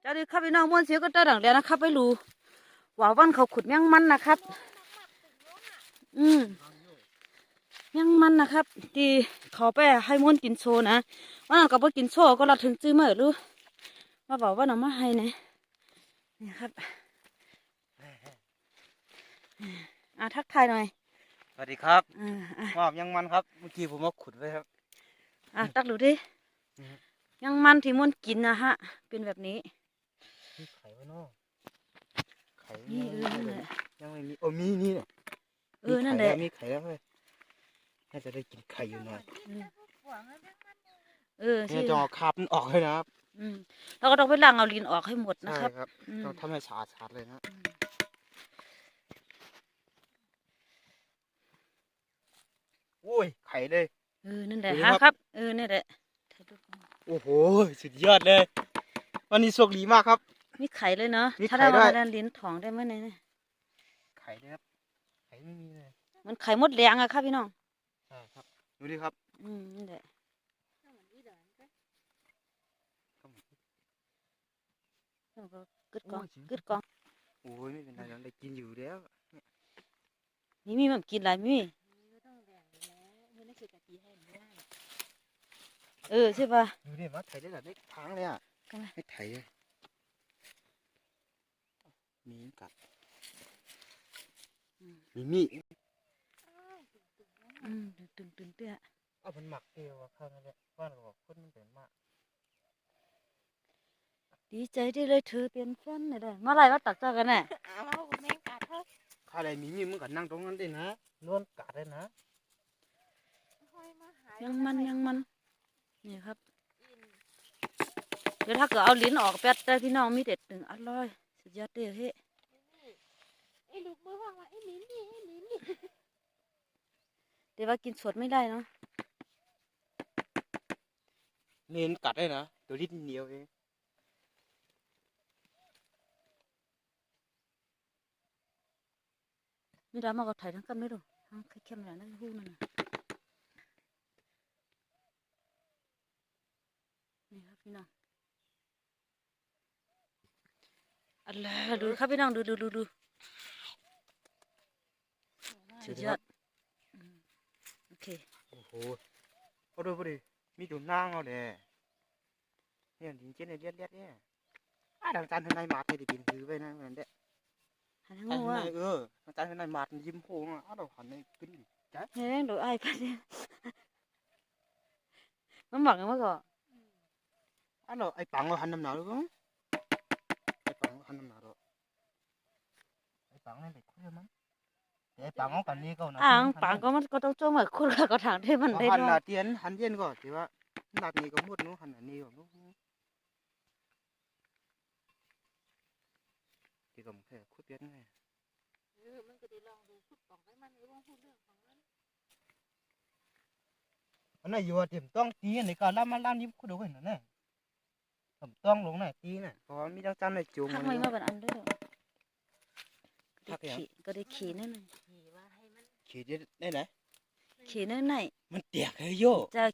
เจ้าดีครับพี่น้องม้วนเสียก็ตาดังแล้วนะครับไปรู้ว่าวันเขาขุดยังมันนะครับ อืมยังมันนะครับที่เขาไปให้ม้วนกินโชว์นะว่านั้นก็บ่กินโชว์ก็เราถึงจื้อเมื่อรู้ว่าบอกว่าน้องมาให้นะนี่ครับอ่าทักทายหน่อยสวัสดีครับอ่าอะมอบยังมันครับเมื่อกี้ผมมาขุดไว้ครับ อะตักดูดิอืมยังมันที่ม้วนกินนะฮะ เป็นแบบนี้มีไข่ไว้ เนาะไข่นี่เออนั่นแหละยังไม่มีโอ้มีนี่เนี่ยเออนั่นแหละมีไข่แล้วเว้ยน่าจะได้กินไข่อยู่หน่อยเออเนี่ยที่จะเอาคาบมันออกเลยนะครับอืมเราก็ต้องไปล้างเอาลิ้นออกให้หมดนะใช่ครับครับอืมต้องทำให้สะอาดสะอาดเลยนะโอ้ยไข่เลยเออนั่นแหละดูฮะครับครับ เออนี่นแหละถ่ายรูปเอาโอ้โหสุดยอดเลย วันนี้โชคดีมากครับ มีไข่เลยเนาะมีถ้าไข่ได้ด้มาวยได้ลิ้นถองได้เมื่อไหร่เนี่ย ไข่เลยครับ ไข่ไม่มีเลยมันไข่มดแดงอะครับพี่น้อง ใช่ครับ ดูดิครับอืมนั่นแหละแล้วก็กึดกองโอ้ยจริงกึดกอง โอ้ยไม่เป็นไรเราได้กินอยู่แล้ว นี่มีมันกินอะไรมีเออใช่ป่ะ ดูดิมาไถได้หลายได้ทางเลยอะทำไมไม่ไถเลย มีกัดมีมีดอืมตึงตึงตึงเตี้ยเอามันหมักเดียวอะข้างนั้นแหละว่าเราบอกคนมันเป็นมากดีใจที่เลยเธอเป็นแฟนเนี่ยได้เมื่อไหรมาตักเจอกันแน่ข้าอะไรมีมีดมึงกัดนั่งตรงนั้นได้นะนวลกัดได้นะยังมันยังมันนี่ครับเดี๋ยวถ้าเกิดเอาลิ้นออกแป๊ดแต่พี่น้องมีเด็ดหนึ่งอร่อย สุดยอดเด้อเฮ้ไอ้ลูกมือวางว่าไอ้ลิ้นนี่ไอ้ลิ้นนี่เดี๋ยวว่ากินสดไม่ได้เนาะเน้นกัดได้นะตัวนิดเดียวเองนี่ดามาก็ถ่ายทั้งกันไม่รู้ทั้งเข้มๆอย่างนั้นหูนั่นนะนี่ครับพี่น้อง อัลลาดูครับพี่น้องดูดูดูดูสุดยอดอืมโอเคโอ้โหเอาดูพอดีมีตัวนางเอาเลยเนี่ยดินเจนเนี่ยเลียดเลียดเนี่ยอะดังจันทร์ทนายมาให้ได้บินถือไว้นะเหมือนเด้หันให้อันงูว่านี้เอออาจารย์เป็นนายมาดยิ้มโพงอะอ้าวเราหันในขึ้นเฮ้ยดูไอ้พันเนี่ยมันบอกกันเมื่อก่อนอ้าวเราไอ้ปังเราหันน้ำหนาวด้วยมั้งไอ้ปังเราหันน้ำหนา วด้วยไอ้ปังนั่นเด็กคุยมั้งแต่ไอ้ปังเอากันนี่ก็นะอ่างปางก็มันก็ต้องจ้องเหมือนคุณก็ถางที่มันได้หันด้วหน้ายเตียนหันเย็นก็ถือว่าหนักนี่ก็มุดนู้หันอันนี้ก็มุดที่ก็มึงแค่คุยเปียนไงเออมันก็ได้ลองดูพูดของให้มันไอ้วงพูดเรื่องของมันอันนั้นอยู่ว่าเต็มต้องตีอันนี้ก็ล่ามันล่ามยิ้มคุยด้วยนั่นแหละผมต้องลงไหนตีน่ะเพราะว่ามีจังจันในจูงทักมันไม่มาเป็นอันเด้อทักยังขี่ก็ได้ขี่นั่นน่ะขี่ว่าให้มันขี่ได้ไหนขี่นั่นไหนมันเตียกเลยโยจะ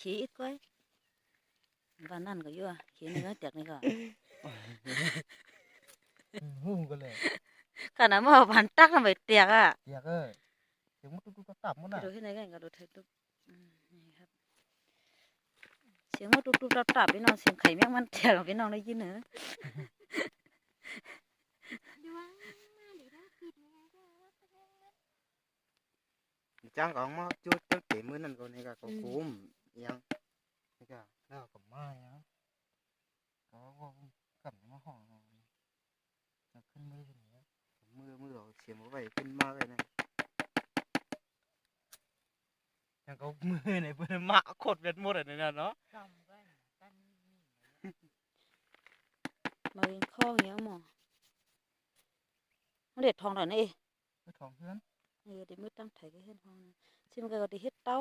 ขี่อีกก้อยบ้านนั่นก็อยู่อะขี่นี่ก็แตกนี่ก็หูกันเลยขนาดว่าบ้านตักทำไมแตกอะเตียกเอ้ยเดี๋ยวมันตุ๊กตุ๊กตับมันไปน่ะดูที่ไหนกันก็ดูเธอตุ๊กอืมนี่ครับเสียงว่าตุ๊บตุ๊บตับตับพี่น้องเสียงไข่แมงมันแตกพี่น้องได้ยินเหรอดูว่ามาหรือถ้าคิดยังไงก็ว่าจะให้มันจ้างก็มาจุดตั้งแต่มื้อนั้นก็นี่ก็ก็คุมยังนี่ก็แล้วก็มายังก็ว่ากลับมาห้องจะขึ้นมือขึ้นนี้มือมือเราเสียงไว้ขึ้นมาเลยนะ ยังก็มือในเพิ่นมาโคตรเบ็ดหมดเลยนะเนาะจำไว้กันนี่มาเรียนข้องเนี้ยหมอมันเด็ดทองหน่อยนี่ไปของเพื่อนเออเดี๋ยวมือตั้งไถก็เห็นทองนะชิมันก็ได้เฮ็ดเต้า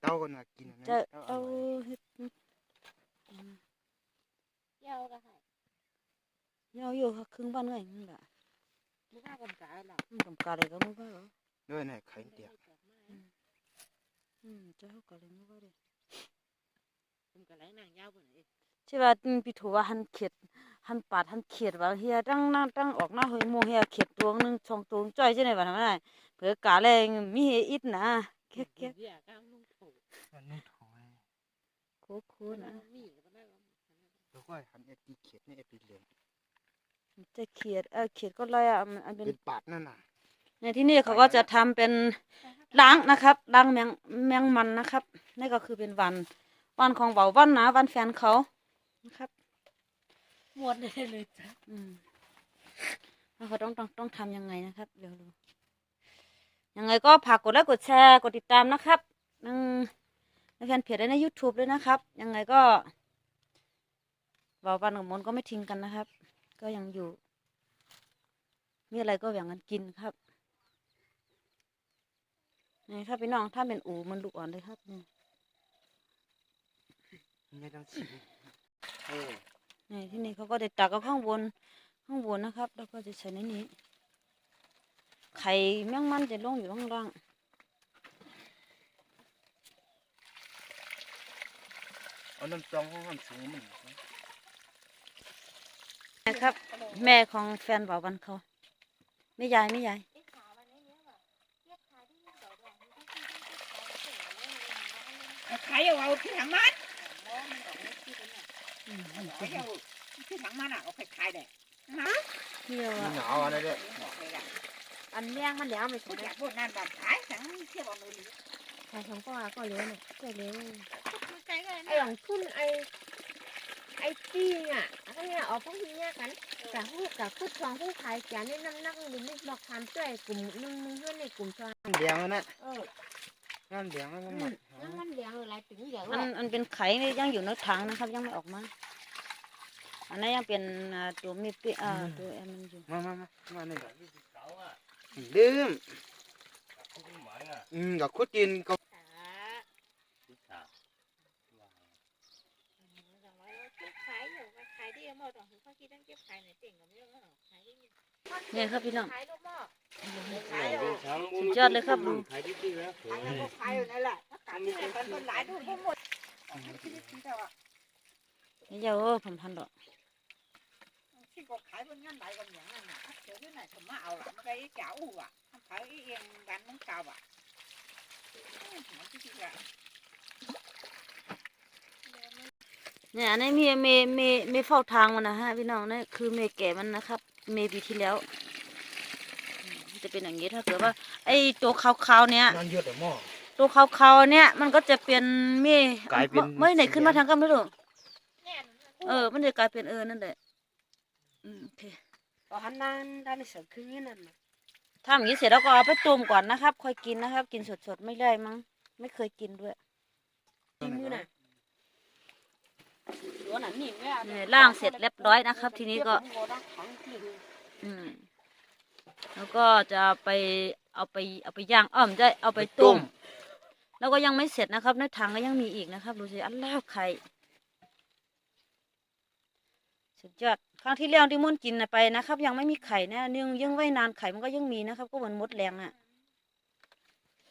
เต้าก็น่ากินนะจะเต้าอเต้าร่อยเฮ็ดอืมเย้าก็ให้ยาวอยู่ค่ะครึ่งบ้านไงมึงล่ะมึงฆ่ากำกายหรอกมึงกำกาอะไรก็มึงว่าเหรอด้วยนี่ไข่เตียกอืมเจ้าเขาก็เลยมึงว่าเด้ผมก็ไล่นางยาวกว่านี้ใช่ว่าอืมพี่ถูว่าหันเข็ดหันปาดหันเขียดว่าเฮียตั้งนั่งตั้งออกหน้าหอยโมเฮียเขียดตัวหนึงชองตัวจ้อยใช่ไหมวะทำไมเผื่อกาแรงมีเฮอิดนะเก๊กเก๊กมันนุ่งถอยโคโค่นะแล้วก็หันเอ็ดตีเขียดนี่เอ็ดตีเหลืองจะเขียดเออเขียดก็เลยอะมันอันเป็นเป็นปาดนั่นน่ะ ในที่นี่เขาก็จะทำเป็นล้างนะครับล้างแมงแมงมันนะครับนี่ก็คือเป็นวัน วันของเบาวันนะวันแฟนเขานะครับหมดเลยเลยจ้ะอืมแล้วเขาต้องต้องต้องทำยังไงนะครับ เดี๋ยวดูยังไงก็ฝากกดไลค์กดแชร์กดติดตามนะครับนั่งในแฟนเพจและใน YouTube ด้วยนะครับ ยังไงก็เบาวันกับมนต์ก็ไม่ทิ้งกันนะครับ ก็ยังอยู่ มีอะไรก็แบ่งกันกินครับ นี่ครับพี่น้องถ้าเป็นอูมันลูกอ่อนเลยครับนี่ไม่ต้องฉีดเออนี่ที่นี่เขาก็จะตักเอาข้างบนข้างบนนะครับ แล้วก็จะใส่ในนี้ ไข่แมงมันจะลงอยู่ข้างล่างเอาน้ำจองห้องห้องสูงมันนะครับ แม่ของแฟนบ่าววันเขาไม่ยายไม่ยาย ไอ้ขาวันนี้เนี่ยแบบเทียบขาที่ยิ่งดอกดอกนี่ที่ที่ที่ที่ ขาย เอาที่ถังมันอืมขายเอาที่ถังมันอะเอาไปขายได้ฮะเที่ยวมัอะนหนาวอะไรด้วยบอกเลยอะอันเลี้ยงมันแล้วไม่ผู้ใช่จัดพวกนั้นแบบขายถังเที่ยวเอาเลยใช่ของก็ก็เลี้ยงเนี่ยก็เลี้ยงใจก็ไอ้หลังทุนไอ้ไอ้จีอะอันเนี้ยออกพวกนี้เนี่ยกันกับผู้กับผู้ทองผู้ขายแกนี่น้ำหนักมันไม่บอกความช่วยกลุ่มนึงนึงเพื่อนในกลุ่มชาวน้ำเหลืองนั่นน่ะเออ น้ำเหลืองแล้วก็หมดน้ำมันเลี้ยงอะไรถึงอย่างอันอันเป็นไข่ยังอยู่ในถังนะครับ ยังไม่ออกมา อันนั้นยังเป็นอ่าตัวมีปีอ่าตัวแอมมันอยู่ มามามามาหนึ่งดื่มอืมกับคุดดินก็ขายอยู่ขายที่หมดต้องถึงเขาคิดตั้งเก็บขายในเต่งกับเรื่องขายที่เนี่ยครับพี่น้องขายลูกหม้อ สุดยอดเลยครับลุงขายที่ที่แล้วก็ขายอยู่นั่นแหละถ้าขายที่คนคนหลายดูทั้งหมดที่เจ้าอะนี่เจ้าเออพันพันดอกที่ก็ขายบนงั้นไหนกันอย่างนั้นน่ะเดี๋ยวที่ไหนผมมาเอาละมันก็ไอ้เจ้าอะทำขายเองกันน้องเก่าอะมันที่าอะเนี่ยอันนี้มีเมเมเมเฝ้าทางมันนะฮะพี่น้องนี่คือเมแก่มันนะครับ เมปีที่แล้ว จะเป็นอย่างนี้ถ้าเกิดว่า ไอ้ตัวขาวๆเนี่ยนอนเยอะแต่หม้อ ตัวขาวๆเนี่ยมันก็จะเป็นเมกลายเป็นไม่ไหนขึ้นมาสีแดงทางกันไม่รู้เนี่ยเออ มันจะกลายเป็นเออนั่นแหละอืมโอเคก็หันนานด้านเสือคืนนั่นถ้าอย่างนี้เสร็จแล้วก็เอาไปต้มก่อนนะครับ ค่อยกินนะครับ กินสดๆไม่ได้มั้งไม่เคยกินด้วยที่มือน่ะเนี่ยล่างเสร็จเรียบร้อยนะครับ ทีนี้ก็ อืม แล้วก็จะไปเอาไปเอาไปย่างอ้อมจะเอาไปต้ม แล้วก็ยังไม่เสร็จนะครับในถังก็ยังมีอีกนะครับ ดูสิอันแรกไข่สุดยอดครั้งที่แล้วที่มุ่นกินไปนะครับ ยังไม่มีไข่นะยังยังไว้นานไข่มันก็ยังมีนะครับ ก็เหมือนมดแรงอะ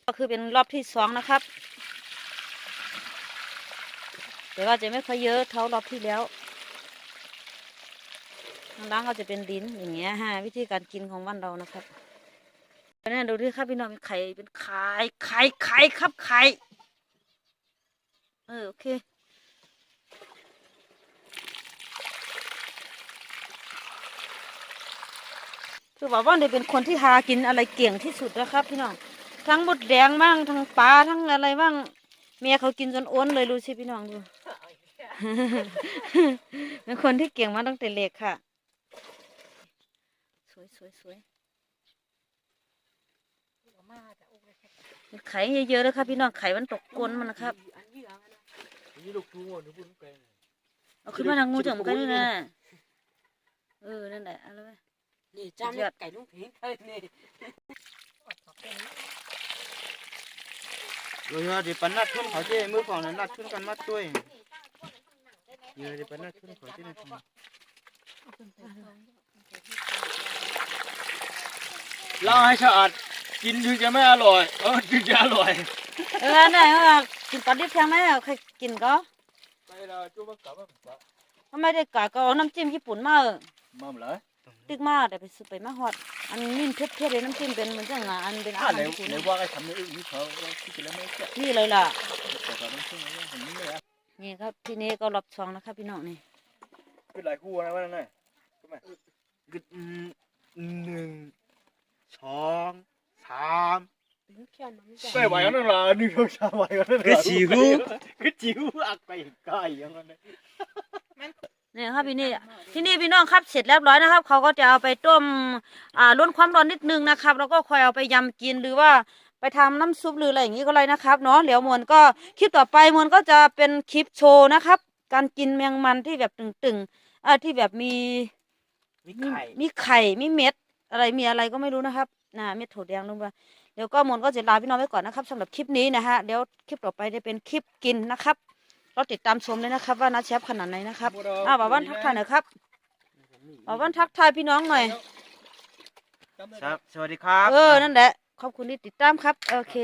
ก็คือเป็นรอบที่สองนะครับ แต่ว่าจะไม่ค่อยเยอะเท่ารอบที่แล้ว ทางล่างก็จะเป็นลิ้นอย่างเงี้ยฮะวิธีการกินของบ้านเรานะครับนี่ดูดิครับพี่น้องเป็นไข่เป็นไข่ไข่ไข่ครับไข่เออโอเคคือบอกว่าเดี๋ยเป็นคนที่หากินอะไรเก่งที่สุดนะครับ พี่น้องทั้งหมดแดงบ้างทั้งปลาทั้งอะไรบ้างเมียเขากินจนอ้วนเลยรู้สิพี่น้องดูเป็นคนที่เก่งมาตั้งแต่เล็กค่ะ วยสวยสวยไข่เยอะๆเลยครับพี่น้องไข่มันตกก้นมันนะครับนี่ลูกทูอะนึกว่าลูกแกงเอาขึ้นมาทางงูจังกันด้วยนะเออนั่นแหละเอาเลยนี่จ้าไก่ลูกผีเคยนี่ rồi giờ thì bắn nát thun khỏi chứ mưa phòng là nát thun กัน mắt tôi giờ thì bắn nát thun khỏi chứ này ล้างให้สะอาดกินถึงจะไม่อร่อยเออถึงจะอร่อยเออนั่นแหละกินปลาดิบแพงไหมเอาใครกินก็ไปเราจุ๊บกลับมาปะถ้าไม่ได้กะก็เอาน้ำจิ้มญี่ปุ่นมาเออมั่มเลยตึกมาแต่ไปซื้อไปมาฮอดอันนี้เผ็ดเผ็ดเลยน้ำจิ้มเป็นเหมือนจังหวะอันเป็นอาถ้าหารเร็วญี่ปุ่นเร็วว่าไอ้ทำนี่นี่เขาคิดกันแล้วไม่เชื่อนี่เลยล่ะแต่ตอนนั้นช่วงนี้ผมนี่เลยอะนี่ครับทีนี้ก็รอบสองนะครับพี่น้องนี่คือหลายคู่นะว่านั่นน่ะกึดอืมหนึ่ง สองสามถึงเขียนมันจะไม่ไหวกันนั่นล่ะนี่เขาชาไหวกันนั่นกึดจิ๋วคือจิ๋วอักไปใกล้ยังไงนี่ครับพี่นี่ที่นี่พี่น้องครับเสร็จเรียบร้อยนะครับเขาก็จะเอาไปต้มอ่าล้นความร้อนนิดนึงนะครับ แล้วก็ค่อยเอาไปยำกินหรือว่าไปทำน้ำซุปหรืออะไรอย่างนี้ก็เลยนะครับเนาะเดี๋ยวมวนก็คลิปต่อไปมวนก็จะเป็นคลิปโชว์นะครับ การกินแมงมันที่แบบตึงๆอ่าที่แบบมีมีมีไข่มีไข่มีเม็ด อะไรมีอะไรก็ไม่รู้นะครับนะเม็ดถั่วแดงลงไปเดี๋ยวก็มนก็จะลาพี่น้องไว้ก่อนนะครับสำหรับคลิปนี้นะฮะเดี๋ยวคลิปต่อไปจะเป็นคลิปกินนะครับเราติดตามชมเลยนะครับ ว่าน้าแชฟขนาดไหนนะครับอ่าบ่าววันทักทายหน่อยครับบ่าววันทักทายพี่น้องหน่อยครับสวัสดีครับ เออนั่นแหละขอบคุณที่ติดตามครับ โอเค